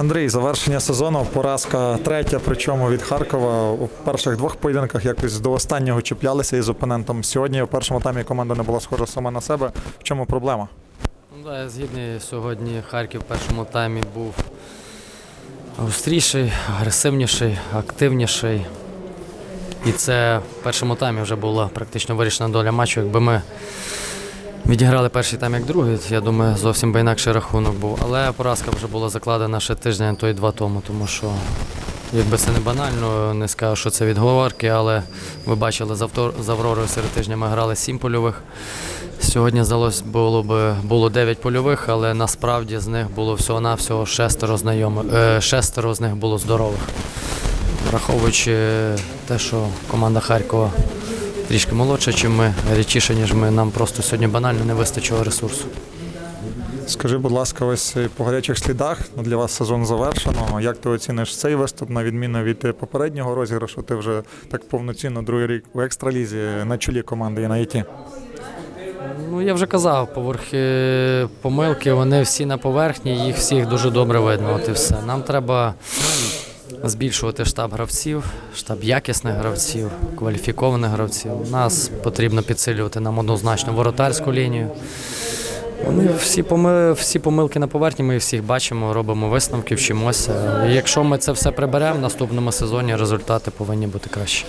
Андрій, завершення сезону, поразка третя, причому від Харкова. У перших двох поєдинках якось до останнього чіплялися із опонентом. Сьогодні у першому таймі команда не була схожа сама на себе. В чому проблема? Ну, да, я згідний сьогодні Харків в першому таймі був гостріший, агресивніший, активніший. І це в першому таймі вже була практично вирішена доля матчу. Якби ми відіграли перший тайм як другий, я думаю, зовсім би інакший рахунок був. Але поразка вже була закладена ще тиждень, то й два тому, тому що. Якби це не банально, не скажу, що це відговорки, але ви бачили, з Авророю серед тижня ми грали сім польових. Сьогодні здалося було б було 9 польових, але насправді з них було всього-навсього шестеро знайомих. Е, шестеро з них було здорових. Враховуючи те, що команда Харкова трішки молодша, ніж ми, рідчіша, ніж ми, нам просто сьогодні банально не вистачило ресурсу. Скажи, будь ласка, ось е, по гарячих слідах ну, для вас сезон завершено. Як ти оціниш цей виступ на відміну від е, попереднього розіграшу? Ти вже так повноцінно другий рік у екстралізі на чолі команди і на ІТ. Ну, я вже казав, поверхи помилки, вони всі на поверхні, їх всіх дуже добре видно. От і все. Нам треба збільшувати штаб гравців, штаб якісних гравців, кваліфікованих гравців. Нас потрібно підсилювати нам однозначно воротарську лінію. Вони всі, поми... всі помилки на поверхні, ми всіх бачимо, робимо висновки, вчимося. І якщо ми це все приберемо в наступному сезоні, результати повинні бути кращі.